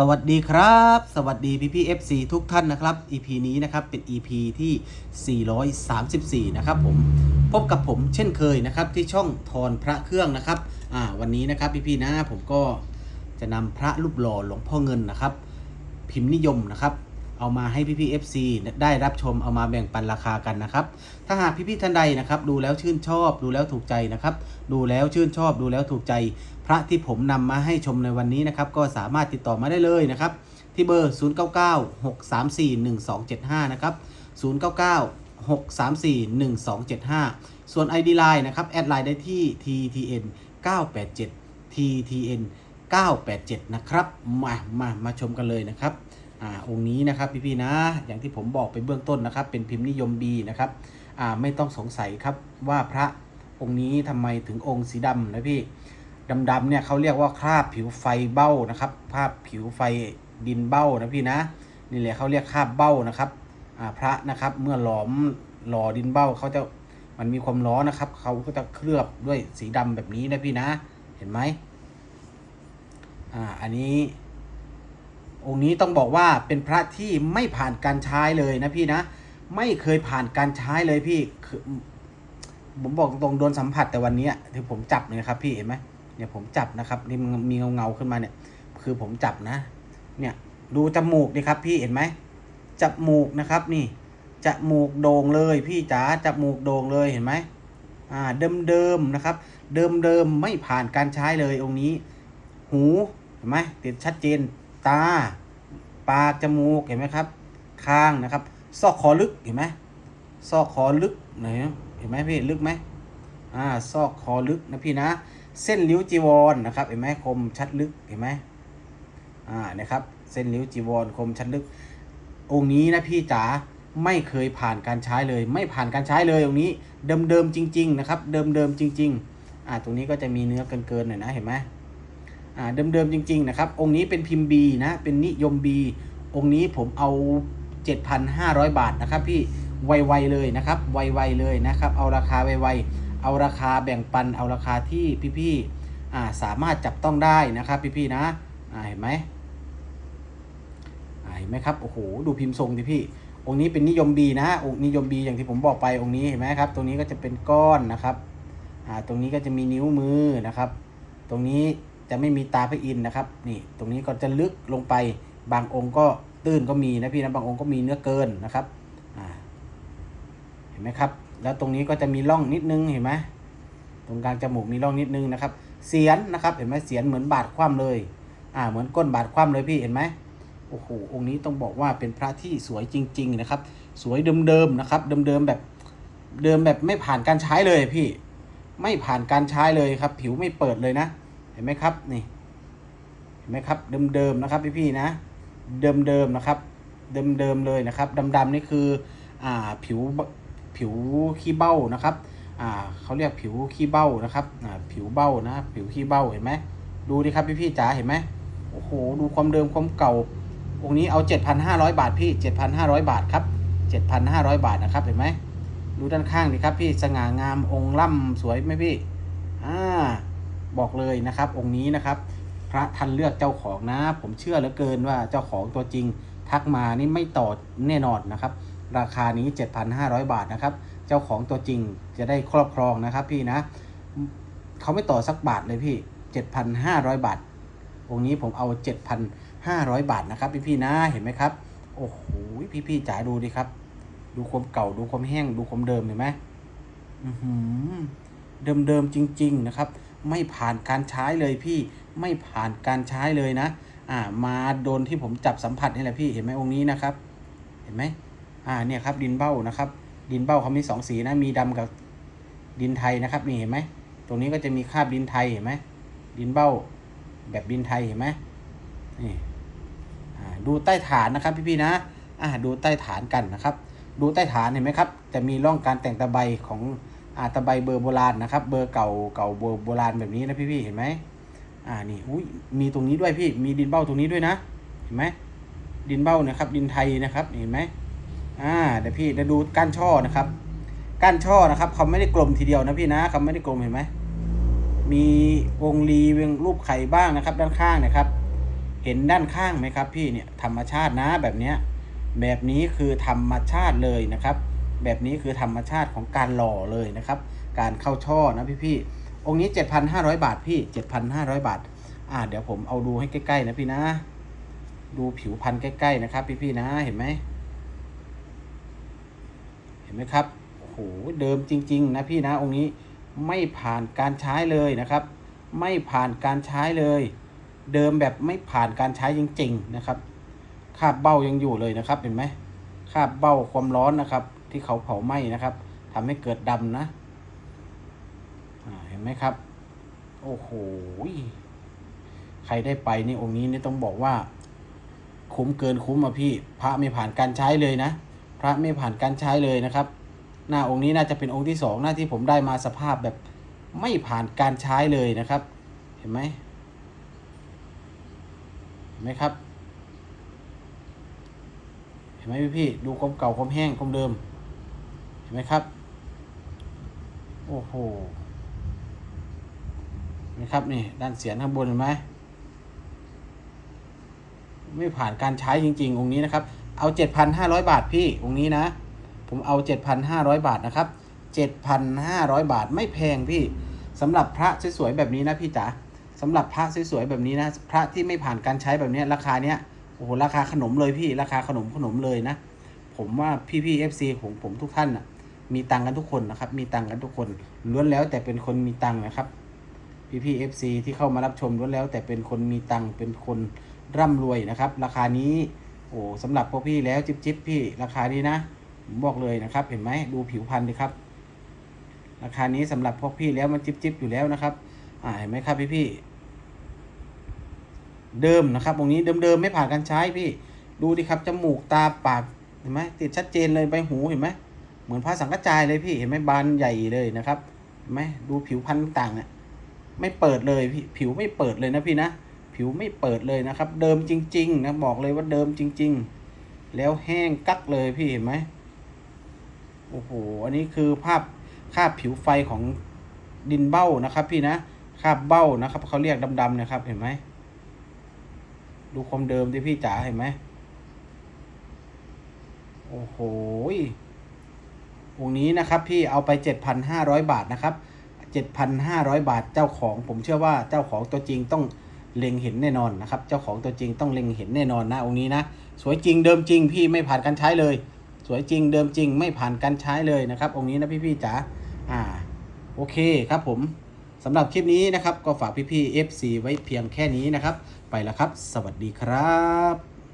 สวัสดีครับ สวัสดีพี่พี่ๆ FC ทุกท่านนะครับ EP นี้นะครับเป็น EP ที่ 434 นะครับผมพบกับผมเช่นเคยนะครับที่ช่องทอนพระเครื่องนะครับอ่าวันนี้นะครับพี่พี่นะผมก็จะนำพระรูปหล่อหลวงพ่อเงินนะครับ พิมพ์นิยมนะครับ เอามาให้พี่พี่ๆ FC ได้รับชมเอามาแบ่งปันราคากันนะครับ ถ้าหากพี่พี่ๆท่านใดนะครับ ดูแล้วชื่นชอบดูแล้วถูกใจนะครับ ดูแล้วชื่นชอบดูแล้วถูกใจ พระที่ผมนำมาให้ชมในวันนี้นะครับ ก็สามารถติดต่อมาได้เลยนะครับ ที่เบอร์ 0996341275 นะครับ 099 6341275 ส่วน ID Line นะครับแอดไลน์ได้ที่ TTN 987 TTN 987 นะครับ มา มา มาชมกันเลยนะครับ อ่าองค์นี้นะครับพี่ๆนะ อย่างที่ผมบอกไปเบื้องต้นนะครับ เป็นพิมพ์นิยม B นะครับอ่าไม่ต้องสงสัยครับว่าพระองค์นี้ทำไมถึงองค์สีดำนะพี่ดำๆเนี่ยเขาเรียกว่าคราบผิวไฟเบ้านะครับคราบผิวไฟดินเบ้านะพี่นะนี่แหละเขาเรียกคราบเบ้านะครับอ่าพระนะครับเมื่อหลอมหล่อดินเบ้าเขาจะมันมีความร้อนนะครับเขาก็จะเคลือบด้วยสีดำแบบนี้นะพี่นะ เห็นไหมอ่าอันนี้ องค์นี้ต้องบอกว่าเป็นพระที่ไม่ผ่านการใช้เลยนะพี่นะ ไม่เคยผ่านการใช้เลยพี่คือผมบอกตรงๆโดนสัมผัสแต่วันนี้ที่ผมจับเนี่ยครับพี่เห็นไหมเนี่ยผมจับนะครับนี่มันมีเงาเงาขึ้นมาเนี่ย คือผมจับนะ เนี่ยดูจมูกดิครับพี่เห็นไหมจมูกนะครับนี่จมูกโด่งเลยพี่จ๋าจมูกโด่งเลยเห็นไหมอ่าเดิมเดิมนะครับ เดิมเดิมไม่ผ่านการใช้เลยองค์นี้ หูเห็นไหมติดชัดเจน ตา ปาก จมูก เห็นไหมครับ คางนะครับ ซอกคอลึก เห็นไหมซอกคอลึกไหนเห็นไหมพี่ ลึกไหมอ่า ซอกคอลึกนะพี่นะ เส้นลิ้วจีวรนะครับ เห็นไหมคมชัดลึก เห็นไหมอ่า นะครับ เส้นลิ้วจีวรคมชัดลึก องค์นี้นะพี่จ๋า ไม่เคยผ่านการใช้เลย ไม่ผ่านการใช้เลยองค์นี้ เดิมเดิมๆจริง ๆ นะครับเดิมเดิมๆจริง ๆ อ่า ตรงนี้ก็จะมีเนื้อเกินๆหน่อยนะ เห็นไหม เดิมๆจริง ๆ นะครับ องค์นี้เป็นพิมพ์ B นะ เป็นนิยม B องค์นี้ผมเอา 7,500 บาทนะครับพี่ไวๆเลยนะครับไวๆเลยนะครับ เอาราคาไวๆเอาราคาแบ่งปัน เอาราคาที่พี่ๆอ่าสามารถจับต้องได้นะครับพี่ๆนะเห็นไหมเห็นไหมครับโอ้โหดูพิมพ์ทรงดิพี่ องค์นี้เป็นนิยม B นะองค์นิยม B อย่างที่ผมบอกไปองค์นี้เห็นไหมครับ ตรงนี้ก็จะเป็นก้อนนะครับอ่าตรงนี้ก็จะมีนิ้วมือนะครับ ตรงนี้ จะไม่มีตาพระอินทร์นะครับ นี่ตรงนี้ก็จะลึกลงไปบางองค์ก็ตื้นก็มีนะพี่นะบางองค์ก็มีเนื้อเกินนะครับเห็นไหมครับ แล้วตรงนี้ก็จะมีร่องนิดนึงเห็นไหมตรงกลางจมูกมีร่องนิดนึงนะครับ เสียนนะครับ เห็นไหมเสียนเหมือนบาดคว่ำเลย อ่า เหมือนก้นบาดคว่ำเลยพี่เห็นไหมโอ้โหองค์นี้ต้องบอกว่าเป็นพระที่สวยจริง ๆ นะครับ สวยเดิมๆนะครับ เดิมๆแบบเดิมแบบไม่ผ่านการใช้เลยพี่ ไม่ผ่านการใช้เลยครับ ผิวไม่เปิดเลยนะ เห็นไหมครับนี่เห็นไหมครับเดิมๆนะครับพี่ๆนะ เดิมๆนะครับเดิมๆเลยนะครับดำๆนี่คืออ่าผิวผิวขี้เบ้านะครับอ่าเขาเรียกผิวขี้เบ้านะครับอ่าผิวเบ้านะผิวขี้เบ้าเห็นไหมดูดิครับพี่ๆจ๋าเห็นไหมโอ้โหดูความเดิมความเก่าองค์นี้เอา 7,500 บาทพี่ 7,500 บาทครับ 7,500 บาทนะครับเห็นไหมดูด้านข้างดิครับพี่สง่างามองค์ล่ำสวยไหมพี่อ่า บอกเลยนะครับองค์นี้นะครับ พระท่านเลือกเจ้าของนะ ผมเชื่อเหลือเกินว่าเจ้าของตัวจริง ทักมานี่ไม่ต่อแน่นอนนะครับ ราคานี้ 7,500 บาทนะครับ เจ้าของตัวจริงจะได้ครอบครองนะครับพี่นะเขาไม่ต่อสักบาทเลยพี่ 7,500 บาท องค์นี้ผมเอา 7,500 บาทนะครับ พี่พี่นะเห็นไหมครับโอ้โหพี่พี่จ๋าดูดิครับ ดูความเก่าดูความแห้งดูความเดิมเห็นไหมอือหือเดิมจริง ๆ นะครับ ไม่ผ่านการใช้เลยพี่ไม่ผ่านการใช้เลยนะ อ่ามาโดนที่ผมจับสัมผัสนี่แหละพี่เห็นไหมองค์นี้นะครับ เห็นไหมอ่าเนี่ยครับดินเบ้านะครับ ดินเบ้าเขามีสองสีนะมีดำกับดินไทยนะครับนี่เห็นไหมตรงนี้ก็จะมีคราบดินไทยเห็นไหมดินเบ้าแบบดินไทยเห็นไหมนี่อ่าดูใต้ฐานนะครับพี่ๆนะอ่าดูใต้ฐานกันนะครับ ดูใต้ฐานเห็นไหมครับ จะมีร่องการแต่งตะไบของ อ่าตะไบเบอร์โบราณนะครับ เบอร์เก่าเก่าเบอร์โบราณแบบนี้นะพี่ๆเห็นไหมอ่านี่อุ้ยมีตรงนี้ด้วยพี่มีดินเบ้าตรงนี้ด้วยนะ เห็นไหมดินเบ้านะครับ ดินไทยนะครับเห็นไหมอ่าเดี๋ยวพี่เดี๋ยวดูก้านช่อนะครับก้านช่อนะครับเขาไม่ได้กลมทีเดียวนะพี่นะเขาไม่ได้กลมเห็นไหมมีวงรีเวงรูปไข่บ้างนะครับ ด้านข้างนะครับ เห็นด้านข้างไหมครับ พี่เนี่ยธรรมชาตินะแบบเนี้ยแบบนี้คือธรรมชาติเลยนะครับ แบบนี้คือธรรมชาติของการหล่อเลยนะครับ การเข้าช่อนะพี่พี่องค์นี้ 7,500 บาทพี่ 7,500 บาท อ่า เดี๋ยวผมเอาดูให้ใกล้ๆนะพี่นะ ดูผิวพันธุ์ใกล้ๆนะครับ พี่ๆนะ เห็นไหม เห็นไหมครับ โอ้โห เดิมจริง ๆ นะพี่นะ องค์นี้ไม่ผ่านการใช้เลยนะครับ ไม่ผ่านการใช้เลย เดิมแบบไม่ผ่านการใช้จริง ๆ นะครับคาบเบ้ายังอยู่เลยนะครับ เห็นไหมคาบเบ้าความร้อนนะครับ ที่เขาเผาไหม้นะครับทำให้เกิดดำนะเห็นไหมครับ โอ้โหใครได้ไปนี่องค์นี้นี่ต้องบอกว่า คุ้มเกินคุ้มอะพี่ พระไม่ผ่านการใช้เลยนะ พระไม่ผ่านการใช้เลยนะครับ หน้าองค์นี้น่าจะเป็นองค์ที่สองหน้าที่ผมได้มาสภาพแบบไม่ผ่านการใช้เลยนะครับ เห็นไหมเห็นไหมครับ เห็นไหมพี่พี่ดูความเก่าความแห้งความเดิม เห็นไหมครับ โอ้โหเห็นไหมครับนี่ด้านเสียนข้างบนเห็นไหมไม่ผ่านการใช้จริงๆองค์นี้นะครับ เอา 7,500 บาทพี่องค์นี้นะ ผมเอา 7,500 บาทนะครับ 7,500 บาทไม่แพงพี่สำหรับพระสวยๆแบบนี้นะพี่จ๋าสำหรับพระสวยๆแบบนี้นะ พระที่ไม่ผ่านการใช้แบบนี้ราคาเนี้ยโอ้โหราคาขนมเลยพี่ราคาขนมขนมเลยนะ ผมว่าพี่ๆ FC ของผมทุกท่านน่ะ มีตังกันทุกคนนะครับ มีตังกันทุกคนล้วนแล้วแต่เป็นคนมีตังนะครับพี่ๆ FC ที่เข้ามารับชมล้วนแล้ว แต่เป็นคนมีตังเป็นคนร่ำรวยนะครับ ราคานี้โอ้สำหรับพวกพี่แล้วจิ๊บจิ๊บพี่ราคานี้นะผมบอกเลยนะครับ เห็นไหมดูผิวพรรณดิครับ ราคานี้สำหรับพวกพี่แล้วมันจิ๊บจิ๊บอยู่แล้วนะครับอ่าเห็นไหมครับพี่พี่เดิมนะครับตรงนี้เดิมๆไม่ผ่านการใช้พี่ ดูดิครับจมูกตาปากเห็นไหมติดชัดเจนเลยใบหูเห็นไหม เหมือนพระสังกัจจายเลยพี่เห็นไหมบานใหญ่เลยนะครับเห็นไหมดูผิวพรรณต่างเนี่ยไม่เปิดเลยพี่ผิวไม่เปิดเลยนะพี่นะผิวไม่เปิดเลยนะครับ เดิมจริง ๆ นะบอกเลยว่าเดิมจริง ๆ แล้วแห้งกักเลยพี่เห็นไหมโอ้โหอันนี้คือภาพคาบผิวไฟของดินเบ้านะครับ พี่นะคาบเบ้านะครับเขาเรียกดำๆนะครับ เห็นไหมดูความเดิมที่พี่จ๋าเห็นไหมโอ้โห องค์นี้นะครับพี่เอาไป 7,500 บาทนะครับ 7,500 บาทเจ้าของ ผมเชื่อว่าเจ้าของตัวจริงต้องเล็งเห็นแน่นอนนะครับ เจ้าของตัวจริงต้องเล็งเห็นแน่นอนนะองค์นี้นะ สวยจริงเดิมจริงพี่ไม่ผ่านการใช้เลย สวยจริงเดิมจริงไม่ผ่านการใช้เลยนะครับ องค์นี้นะพี่ๆจ๋าอ่าโอเคครับผมสำหรับคลิปนี้นะครับ ก็ฝากพี่ๆ FC ไว้เพียงแค่นี้นะครับ ไปแล้วครับ สวัสดีครับ